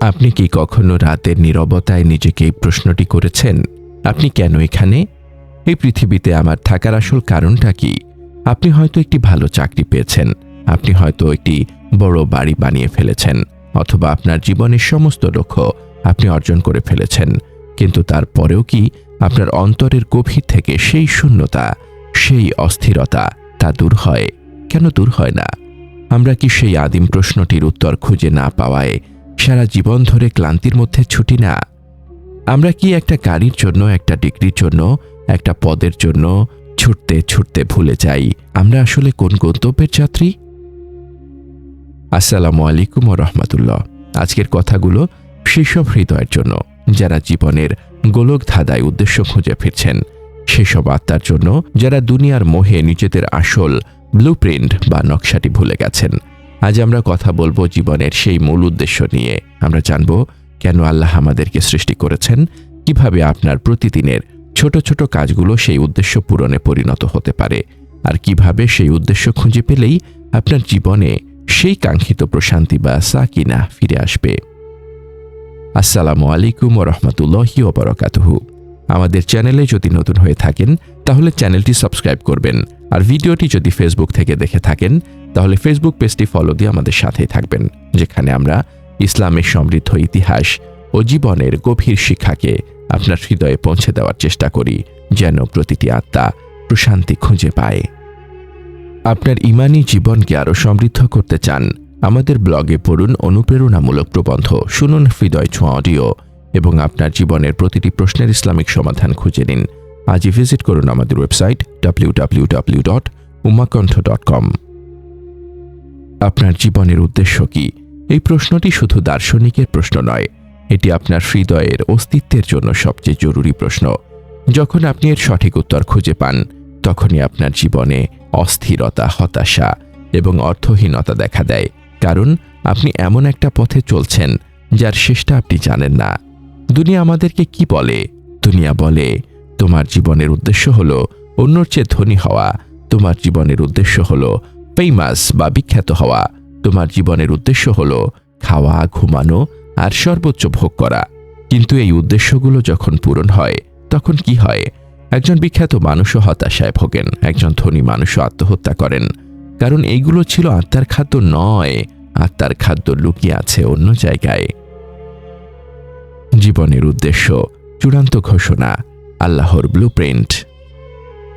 আপনি কি কখনো রাতের নীরবতায় নিজেকে এই প্রশ্নটি করেছেন? আপনি কেন এখানে? এই পৃথিবীতে আমার থাকার আসল কারণটা কি? আপনি হয়তো একটি ভালো চাকরি পেয়েছেন। আপনি হয়তো একটি বড় বাড়ি বানিয়ে ফেলেছেন, অথবা আপনার জীবনের সমস্ত লক্ষ্য আপনি অর্জন করে ফেলেছেন। কিন্তু তারপরেও কি আপনার অন্তরের গভীর থেকে সেই শূন্যতা, সেই অস্থিরতা তা দূর হয়? কেন দূর হয় না? আমরা কি সেই আদিম প্রশ্নটির উত্তর খুঁজে না পাওয়ায় সারা জীবন ধরে ক্লান্তির মধ্যে ছুটি না। আমরা কি একটা গাড়ির জন্য, একটা ডিগ্রির জন্য, একটা পদের জন্য ছুটতে ছুটতে ভুলে যাই? আমরা আসলে কোন গন্তব্যের যাত্রী? আসসালামু আলাইকুম রহমতুল্লাহ। আজকের কথাগুলো সেসব হৃদয়ের জন্য, যারা জীবনের গোলক ধাঁধায় উদ্দেশ্য খুঁজে ফিরছেন। সেসব আত্মার জন্য যারা দুনিয়ার মোহে নিজেদের আসল ব্লুপ্রিন্ট বা নকশাটি ভুলে গেছেন। আজ আমরা কথা বলব জীবনের সেই মূল উদ্দেশ্য নিয়ে। আমরা জানব, কেন আল্লাহ আমাদেরকে সৃষ্টি করেছেন? কীভাবে আপনার প্রতিদিনের ছোট ছোট কাজগুলো সেই উদ্দেশ্য পূরণে পরিণত হতে পারে? আর কীভাবে সেই উদ্দেশ্য খুঁজে পেলেই আপনার জীবনে সেই কাঙ্ক্ষিত প্রশান্তি বা সাকিনা ফিরে আসবে? আসসালামু আলাইকুম ও রহমতুল্লাহি ওবরাকাতুহু আমাদের চ্যানেলে যদি নতুন হয়ে থাকেন, তাহলে চ্যানেলটি সাবস্ক্রাইব করবেন। আর ভিডিওটি যদি ফেসবুক থেকে দেখে থাকেন, তাহলে ফেসবুক পেজটি ফলো দিয়ে আমাদের সাথেই থাকবেন, যেখানে আমরা ইসলামের সমৃদ্ধ ইতিহাস ও জীবনের গভীর শিক্ষাকে আপনার হৃদয়ে পৌঁছে দেওয়ার চেষ্টা করি, যেন প্রতিটি আত্মা প্রশান্তি খুঁজে পায়। আপনার ইমানি জীবনকে আরও সমৃদ্ধ করতে চান, আমাদের ব্লগে পড়ুন অনুপ্রেরণামূলক প্রবন্ধ, শুনুন হৃদয় ছোঁয়া অডিও। এবং আপনার জীবনের প্রতিটি প্রশ্নের ইসলামিক সমাধান খুঁজে নিন। আজই ভিজিট করুন আমাদের website W dot Ummahkantho dot com আপনার জীবনের উদ্দেশ্য কি? এই প্রশ্নটি শুধু দার্শনিকের প্রশ্ন নয়, এটি আপনার হৃদয়ের অস্তিত্বের জন্য সবচেয়ে জরুরি প্রশ্ন। যখন আপনি এর সঠিক উত্তর খুঁজে পান, তখনই আপনার জীবনে অস্থিরতা, হতাশা এবং অর্থহীনতা দেখা দেয়। কারণ আপনি এমন একটা পথে চলছেন, যার শেষটা আপনি জানেন না। দুনিয়া আমাদেরকে কি বলে? দুনিয়া বলে, তোমার জীবনের উদ্দেশ্য হলো অন্যর চেয়ে ধনী হওয়া। তোমার জীবনের উদ্দেশ্য হলো ফেমাস বা বিখ্যাত হওয়া। তোমার জীবনের উদ্দেশ্য হলো খাওয়া, ঘুমানো আর সর্বোচ্চ ভোগ করা। কিন্তু এই উদ্দেশ্যগুলো যখন পূরণ হয়, তখন কি হয়? একজন বিখ্যাত মানুষও হতাশায় ভোগেন, একজন ধনী মানুষও আত্মহত্যা করেন। কারণ এইগুলো ছিল আত্মার খাদ্য নয়, আত্মার খাদ্য লুকিয়ে আছে অন্য জায়গায়। জীবনের উদ্দেশ্য, চূড়ান্ত ঘোষণা, আল্লাহর ব্লুপ্রিন্ট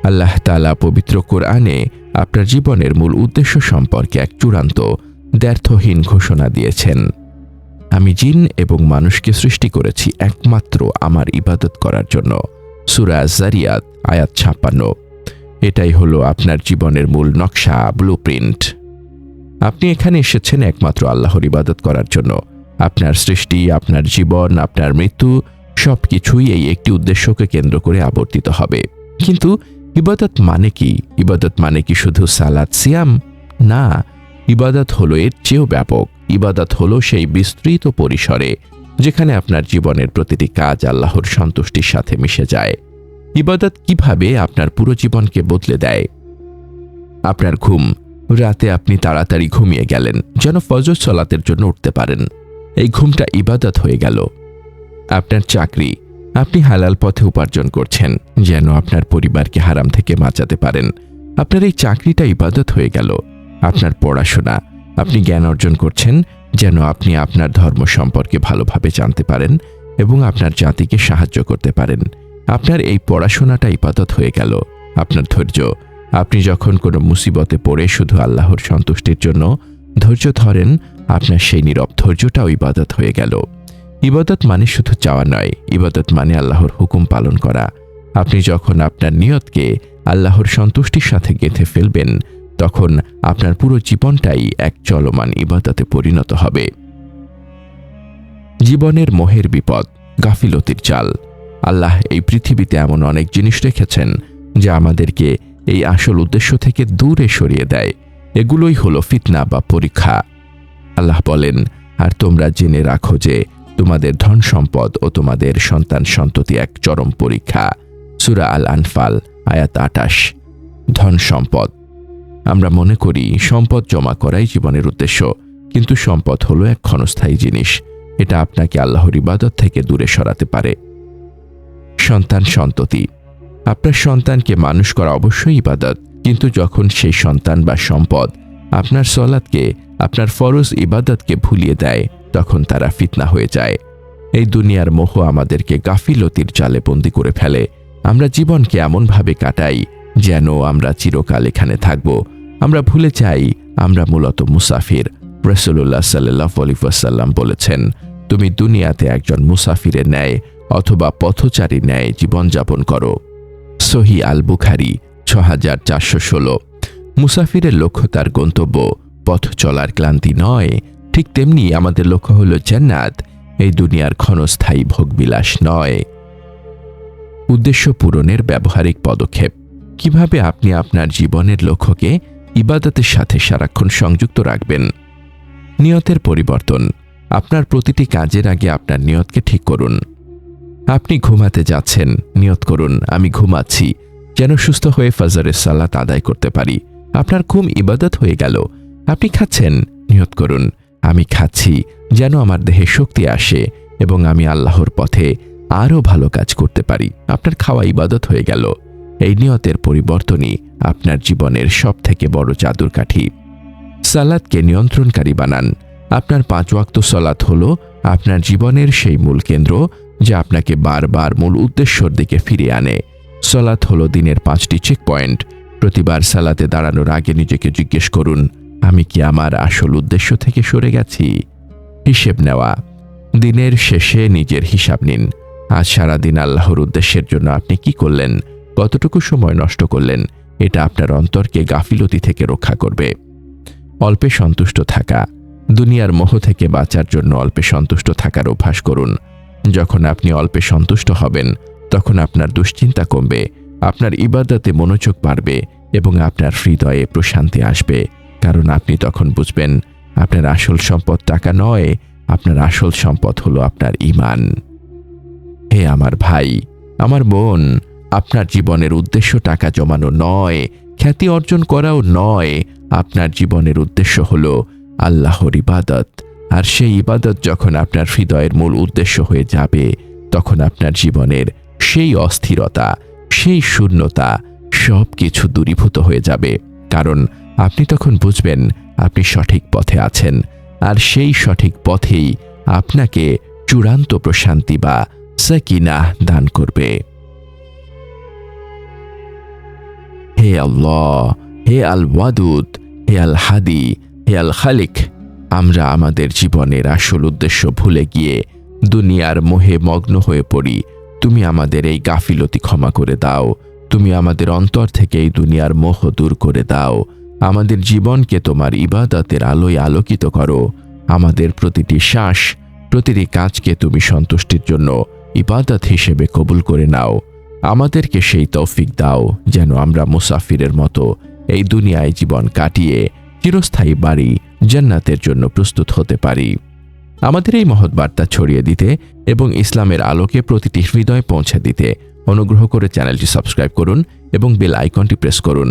আল্লাহ তালা পবিত্র কোরআনে আপনার জীবনের মূল উদ্দেশ্য সম্পর্কে এক চূড়ান্ত, দ্ব্যর্থহীন ঘোষণা দিয়েছেন। আমি জিন এবং মানুষকে সৃষ্টি করেছি একমাত্র আমার ইবাদত করার জন্য। সুরা জারিয়াত আয়াত ছাপ্পান্ন। এটাই হলো আপনার জীবনের মূল নকশা ব্লুপ্রিন্ট আপনি এখানে এসেছেন একমাত্র আল্লাহর ইবাদত করার জন্য। আপনার সৃষ্টি, আপনার জীবন, আপনার মৃত্যু সব কিছুই এই একটি উদ্দেশ্যকে কেন্দ্র করে আবর্তিত হবে। কিন্তু ইবাদত মানে কি? ইবাদত মানে কি শুধু সালাদ সিয়াম? না, ইবাদত হলো এর চেয়েও ব্যাপক। ইবাদত হলো সেই বিস্তৃত পরিসরে যেখানে আপনার জীবনের প্রতিটি কাজ আল্লাহর সন্তুষ্টির সাথে মিশে যায়। ইবাদত কীভাবে আপনার পুরো জীবনকে বদলে দেয়? আপনার ঘুম। রাতে আপনি তাড়াতাড়ি ঘুমিয়ে গেলেন, যেন ফজর চলাতের জন্য উঠতে পারেন। এই ঘুমটা ইবাদত হয়ে গেল। আপনার চাকরি আপনি হালাল পথে উপার্জন করছেন, যেন আপনার পরিবারকে হারাম থেকে বাঁচাতে পারেন। আপনার এই চাকরিটা ইবাদত হয়ে গেল। আপনার পড়াশোনা আপনি জ্ঞান অর্জন করছেন, যেন আপনি আপনার ধর্ম সম্পর্কে ভালোভাবে জানতে পারেন এবং আপনার জাতিকে সাহায্য করতে পারেন। আপনার এই পড়াশোনাটা ইবাদত হয়ে গেল। আপনার ধৈর্য, আপনি যখন কোনো মুসিবতে পড়ে শুধু আল্লাহর সন্তুষ্টির জন্য ধৈর্য ধরেন আপনার সেই নীরব ধৈর্যটাও ইবাদত হয়ে গেল। ইবাদত মানে শুধু চাওয়া নয়, ইবাদত মানে আল্লাহর হুকুম পালন করা। আপনি যখন আপনার নিয়তকে আল্লাহর সন্তুষ্টির সাথে গেঁথে ফেলবেন, তখন আপনার পুরো জীবনটাই এক চলমান ইবাদতে পরিণত হবে। জীবনের মোহের বিপদ, গাফিলতির চাল আল্লাহ এই পৃথিবীতে এমন অনেক জিনিস রেখেছেন, যা আমাদেরকে এই আসল উদ্দেশ্য থেকে দূরে সরিয়ে দেয়। এগুলোই হলো ফিতনা বা পরীক্ষা। আল্লাহ বলেন, আর তোমরা জেনে রাখো যে তোমাদের ধন সম্পদ ও তোমাদের সন্তান সন্ততি এক চরম পরীক্ষা। সুরা আল আনফাল আয়াত আটাশ ধন সম্পদ আমরা মনে করি, সম্পদ জমা করাই জীবনের উদ্দেশ্য, কিন্তু সম্পদ হলো এক ক্ষণস্থায়ী জিনিস। এটা আপনাকে আল্লাহর ইবাদত থেকে দূরে সরাতে পারে। সন্তান সন্ততি। আপনার সন্তানকে মানুষ করা অবশ্যই ইবাদত, কিন্তু যখন সেই সন্তান বা সম্পদ আপনার সলাদকে আপনার ফরজ ইবাদতকে ভুলিয়ে দেয়, তখন তারা ফিতনা হয়ে যায়। এই দুনিয়ার মোহ আমাদেরকে গাফিলতির জালে বন্দি করে ফেলে। আমরা জীবনকে এমনভাবে কাটাই যেন আমরা চিরকাল এখানে থাকব। আমরা ভুলে যাই, আমরা মূলত মুসাফির রসুল্লাহ সাল্লাহ আলিফাসাল্লাম বলেছেন, তুমি দুনিয়াতে একজন মুসাফিরের ন্যায় অথবা পথচারী ন্যায় জীবনযাপন করো। সহি আল বুখারি ছ হাজার চারশো ষোলো। মুসাফিরের লক্ষ্য তার গন্তব্য। পথ চলার ক্লান্তি নয়। ঠিক তেমনি আমাদের লক্ষ্য হল জান্নাত। এই দুনিয়ার ক্ষণস্থায়ী ভোগবিলাস নয়। উদ্দেশ্য পূরণের ব্যবহারিক পদক্ষেপ। কীভাবে আপনি আপনার জীবনের লক্ষ্যকে ইবাদতের সাথে সারাক্ষণ সংযুক্ত রাখবেন? নিয়তের পরিবর্তন। আপনার প্রতিটি কাজের আগে আপনার নিয়তকে ঠিক করুন। আপনি ঘুমাতে যাচ্ছেন, নিয়ত করুন, আমি ঘুমাচ্ছি। যেন সুস্থ হয়ে ফজরের সালাত আদায় করতে পারি। আপনার ঘুম ইবাদত হয়ে গেল। আপনি খাচ্ছেন, নিয়ত করুন। আমি খাচ্ছি যেন আমার দেহে শক্তি আসে এবং আমি আল্লাহর পথে আরও ভালো কাজ করতে পারি। আপনার খাওয়া ইবাদত হয়ে গেল। এই নিয়তের পরিবর্তনই আপনার জীবনের সব থেকে বড় চাদুর কাঠি সালাদকে নিয়ন্ত্রণকারী বানান। আপনার পাঁচ ওয়াক্ত সলাৎ হল আপনার জীবনের সেই মূল কেন্দ্র যা আপনাকে বারবার মূল উদ্দেশ্যর দিকে ফিরিয়ে আনে। সলাৎ হলো দিনের পাঁচটি চেক পয়েন্ট প্রতিবার সালাতে দাঁড়ানোর আগে নিজেকে জিজ্ঞেস করুন আমি কি আমার আসল উদ্দেশ্য থেকে সরে গেছি? হিসেব নেওয়া। দিনের শেষে নিজের হিসাব নিন। আজ সারাদিন আল্লাহর উদ্দেশ্যের জন্য আপনি কি করলেন? কতটুকু সময় নষ্ট করলেন? এটা আপনার অন্তরকে গাফিলতি থেকে রক্ষা করবে। অল্পে সন্তুষ্ট থাকা। দুনিয়ার মোহ থেকে বাঁচার জন্য অল্পে সন্তুষ্ট থাকার অভ্যাস করুন। যখন আপনি অল্পে সন্তুষ্ট হবেন, তখন আপনার দুশ্চিন্তা কমবে, আপনার ইবাদতে মনোযোগ বাড়বে এবং আপনার হৃদয়ে প্রশান্তি আসবে। কারণ আপনি তখন বুঝবেন, আপনার আসল সম্পদ টাকা নয়, আপনার আসল সম্পদ হলো আপনার ইমান। হে আমার ভাই, আমার বোন, আপনার জীবনের উদ্দেশ্য টাকা জমানো নয়, খ্যাতি অর্জন করাও নয়, আপনার জীবনের উদ্দেশ্য হল আল্লাহর ইবাদত। আর সেই ইবাদত যখন আপনার হৃদয়ের মূল উদ্দেশ্য হয়ে যাবে, তখন আপনার জীবনের সেই অস্থিরতা, সেই শূন্যতা সব কিছু দূরীভূত হয়ে যাবে। কারণ আপনি তখন বুঝবেন আপনি সঠিক পথে আছেন, আর সেই সঠিক পথেই আপনাকে চূড়ান্ত প্রশান্তি বা সাকিনাহ দান করবে। হে আল্লাহ, হে আল ওয়াদুদ হে আল হাদি হে আল খালিক আমরা আমাদের জীবনের আসল উদ্দেশ্য ভুলে গিয়ে দুনিয়ার মোহে মগ্ন হয়ে পড়ি। তুমি আমাদের এই গাফিলতি ক্ষমা করে দাও। তুমি আমাদের অন্তর থেকে এই দুনিয়ার মোহ দূর করে দাও। আমাদের জীবনকে তোমার ইবাদতের আলোয় আলোকিত করো। আমাদের প্রতিটি শ্বাস, প্রতিটি কাজকে তুমি সন্তুষ্টির জন্য ইবাদত হিসেবে কবুল করে নাও। আমাদেরকে সেই তৌফিক দাও যেন আমরা মুসাফিরের মতো এই দুনিয়ায় জীবন কাটিয়ে চিরস্থায়ী বাড়ি জান্নাতের জন্য প্রস্তুত হতে পারি। আমাদের এই মহৎ বার্তা ছড়িয়ে দিতে এবং ইসলামের আলোকে প্রতিটি হৃদয় পৌঁছে দিতে অনুগ্রহ করে চ্যানেলটি সাবস্ক্রাইব করুন এবং বেল আইকনটি প্রেস করুন।